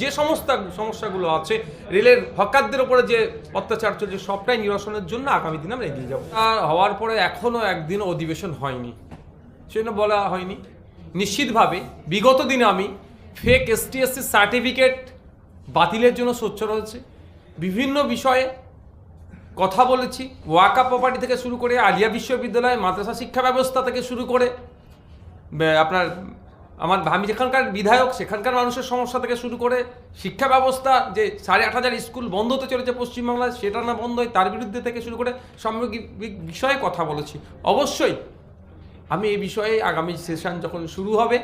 যে সমস্ত সমস্যাগুলো আছে, রেলের হকারদের উপরে যে অত্যাচার চলছে, সবটাই নিরসনের জন্য আগামী দিন আমরা এগিয়ে যাব। হওয়ার পরে এখনও একদিন অধিবেশন হয়নি। সেজন্য বলা হয়নি। নিশ্চিতভাবে বিগত দিনে আমি ফেক এসটিএসসি সার্টিফিকেট বাতিলের জন্য সোচ্চার হয়েছে। বিভিন্ন বিষয়ে কথা বলেছি। ওয়াকা প্রপার্টি থেকে শুরু করে আলিয়া বিশ্ববিদ্যালয়, মাদ্রাসা শিক্ষা ব্যবস্থা থেকে শুরু করে আপনার আমার আমি যেখানকার বিধায়ক, সেখানকার মানুষের সমস্যা থেকে শুরু করে শিক্ষা ব্যবস্থা, যে সাড়ে আট হাজার স্কুল বন্ধ হতে চলেছে পশ্চিমবাংলায়, সেটা না বন্ধ হয় তার বিরুদ্ধে থেকে শুরু করে সামগ্রিক বিষয়ে কথা বলেছি। অবশ্যই আমি এই বিষয়ে আগামী সেশন যখন শুরু হবে,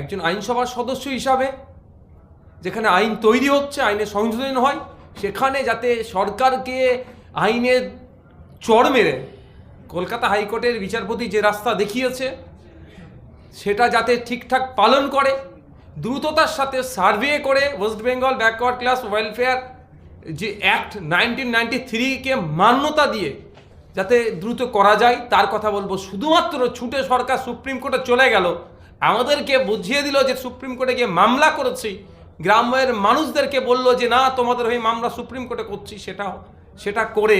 একজন আইনসভার সদস্য হিসাবে, যেখানে আইন তৈরি হচ্ছে আইনের সংশোধন হয়, সেখানে যাতে সরকারকে আইনের চড় মেরে কলকাতা হাইকোর্টের বিচারপতি যে রাস্তা দেখিয়েছে সেটা যাতে ঠিকঠাক পালন করে, দ্রুততার সাথে সার্ভে করে West Bengal backward class welfare, যে অ্যাক্ট নাইনটিন নাইনটি থ্রিকে মান্যতা দিয়ে যাতে দ্রুত করা যায়, তার কথা বলব। শুধুমাত্র ছুটে সরকার সুপ্রিম কোর্টে চলে গেল, আমাদেরকে বুঝিয়ে দিল যে সুপ্রিম কোর্টে গিয়ে মামলা করেছি, গ্রামের মানুষদেরকে বলল যে না, তোমাদের হয়ে মামলা সুপ্রিম কোর্টে করছি, সেটা সেটা করে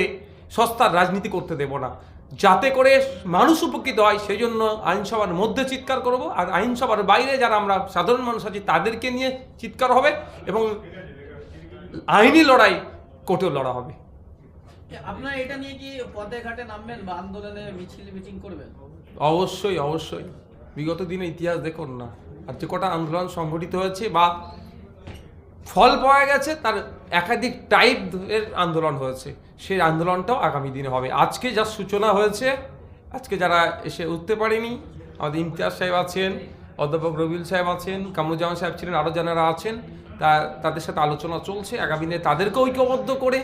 সস্তার রাজনীতি করতে দেব না। যাতে করে মানুষ উপকৃত হয় সেই জন্য আইনসভার মধ্যে চিৎকার করব। আর আইনসভার বাইরে যারা আমরা সাধারণ মানুষ আছি তাদেরকে নিয়ে চিৎকার হবে এবং আইনি লড়াই কোর্টেও লড়া হবে। আপনারা এটা নিয়ে কি ঘাটে নামবেন বা আন্দোলনে মিছিল মিটিং করবেন? অবশ্যই অবশ্যই। বিগত দিনে ইতিহাস দেখুন না। আর যে কটা আন্দোলন সংগঠিত হয়েছে বা ফল পাওয়া গেছে, তার একাধিক টাইপের আন্দোলন হয়েছে। সেই আন্দোলনটাও আগামী দিনে হবে। আজকে যা সূচনা হয়েছে, আজকে যারা এসে উঠতে পারেনি, আমাদের ইমতিয়াজ সাহেব আছেন, অধ্যাপক রবিউল সাহেব আছেন, কামরুজ্জামান সাহেব ছিলেন আরও যারা আছেন, তা তাদের সাথে আলোচনা চলছে। আগামী দিনে তাদেরকে ঐক্যবদ্ধ করে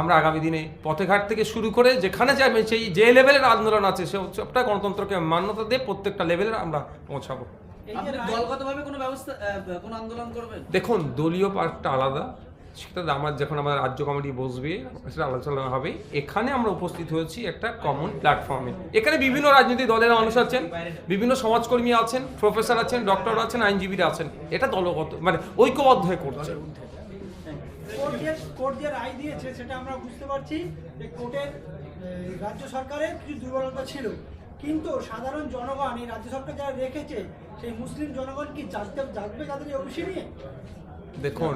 আমরা আগামী দিনে পথেঘাট থেকে শুরু করে যেখানে যাবে, সেই যে লেভেলের আন্দোলন আছে, সে সবটা গণতন্ত্রকে মান্যতা দিয়ে প্রত্যেকটা লেভেলের আমরা পৌঁছাবো। আপনি দলগতভাবে কোনো ব্যবস্থা আহ, কোনো আন্দোলন করবেন? দেখুন দলীয় পার্টটা আলাদা। সেটা আমার যখন আমাদের রাজ্য কমিটি বসবে সেটা আলোচনা হবে। এখানে আমরা উপস্থিত হয়েছি একটা কমন প্ল্যাটফর্মে এখানে বিভিন্ন রাজনৈতিক দলের মানুষ আছেন বিভিন্ন সমাজকর্মী আছেন প্রফেসর আছেন ডক্টর আছেন আইনজীবীরা আছেন। এটা দলগত মানে ঐক্যবদ্ধ হয়ে করছে। কোর্ট যে রায় দিয়েছে সেটা আমরা বুঝতে পারছি যে কোর্টের রাজ্য সরকারের কিছু দুর্বলতা ছিল। কিন্তু সাধারণ জনগণ এই রাজ্য সরকার যারা রেখেছে সেই মুসলিম জনগণ কি জাগতে জাগবে তাদের এই অভিষেক নিয়ে? দেখুন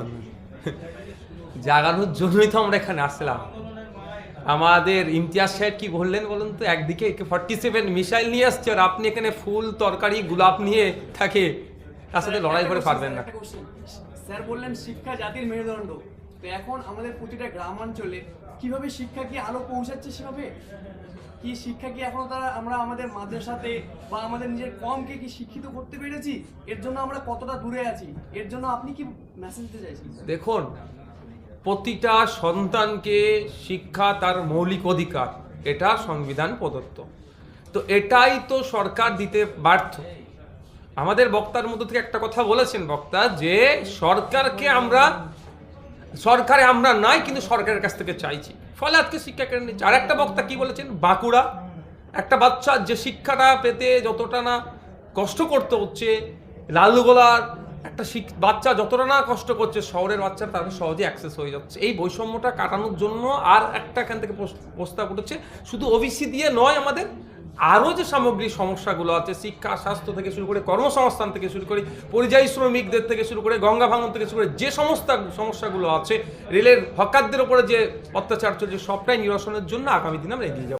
জাগানোর জন্যই তো আমরা এখানে আসলাম। আমাদের ইমতিয়াজ সাহেব কি বললেন বলুন তো? একদিকে একে ফর্টি সেভেন মিসাইল নিয়ে আসছে আর আপনি এখানে ফুল তরকারি গোলাপ নিয়ে থাকে। তার সাথে লড়াই করে পারবেন না। স্যার বললেন শিক্ষা জাতির মেরুদণ্ড। তো এখন আমাদের প্রতিটা গ্রামাঞ্চলে কীভাবে শিক্ষা কি আলো পৌঁছাচ্ছে সেভাবে? কি শিক্ষা কি এখনও তারা আমরা আমাদের মাদ্রাসাতে বা আমাদের নিজের কমকে কি শিক্ষিত করতে পেরেছি? এর জন্য আমরা কতটা দূরে আছি? এর জন্য আপনি কি মেসেজ দিতে চাইছেন? দেখুন, প্রতিটা সন্তানকে শিক্ষা তার মৌলিক অধিকার। এটা সংবিধান প্রদত্ত। তো এটাই তো সরকার দিতে ব্যর্থ আমাদের বক্তার মধ্যে থেকে একটা কথা বলেছেন বক্তা, যে সরকারকে আমরা সরকারে আমরা নাই, কিন্তু সরকারের কাছ থেকে চাইছি। ফলে আজকে শিক্ষা কেড়ে নিচ্ছে। আর একটা বক্তা কি বলেছেন? বাঁকুড়া। একটা বাচ্চা যে শিক্ষাটা পেতে যতটা না কষ্ট করতে হচ্ছে, লালগোলার একটা বাচ্চা যতটা না কষ্ট করছে, শহরের বাচ্চা তাদের সহজে অ্যাক্সেস হয়ে যাচ্ছে। এই বৈষম্যটা কাটানোর জন্য আর একটা এখান থেকে প্রস- প্রস্তাব উঠেছে। শুধু ওবিসি দিয়ে নয় আমাদের আরও যে সামগ্রিক সমস্যাগুলো আছে, শিক্ষা, স্বাস্থ্য থেকে শুরু করে কর্মসংস্থান থেকে শুরু করে পরিযায়ী শ্রমিকদের থেকে শুরু করে গঙ্গা ভাঙন থেকে শুরু করে যে সমস্ত সমস্যাগুলো আছে, রেলের হকারদের ওপরে যে অত্যাচার চলছে, সবটাই নিরসনের জন্য আগামী দিনে আমরা এগিয়ে যাব।